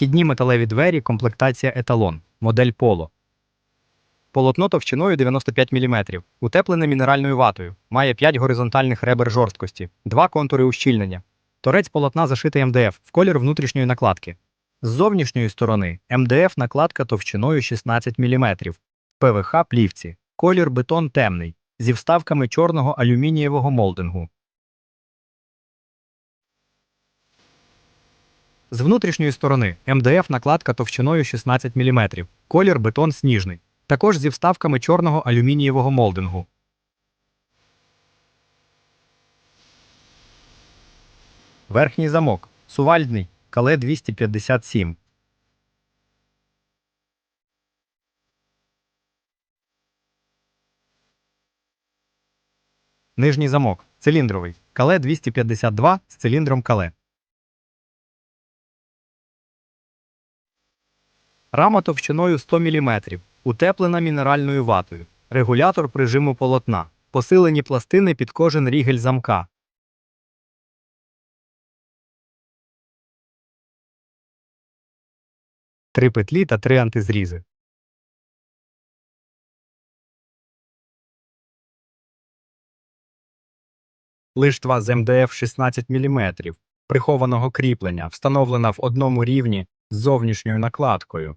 Вхідні металеві двері, комплектація еталон, модель Поло. Полотно товщиною 95 мм, утеплене мінеральною ватою, має 5 горизонтальних ребер жорсткості, 2 контури ущільнення. Торець полотна зашитий МДФ в колір внутрішньої накладки. З зовнішньої сторони МДФ накладка товщиною 16 мм, ПВХ плівці, колір бетон темний, зі вставками чорного алюмінієвого молдингу. З внутрішньої сторони МДФ накладка товщиною 16 мм, колір бетон сніжний, також зі вставками чорного алюмінієвого молдингу. Верхній замок. Сувальдний. Кале 257. Нижній замок. Циліндровий. Кале 252 з циліндром кале. Рама товщиною 100 мм, утеплена мінеральною ватою, регулятор прижиму полотна, посилені пластини під кожен рігель замка. Три петлі та три антизрізи. Лиштва з МДФ 16 мм, прихованого кріплення, встановлена в одному рівні з зовнішньою накладкою.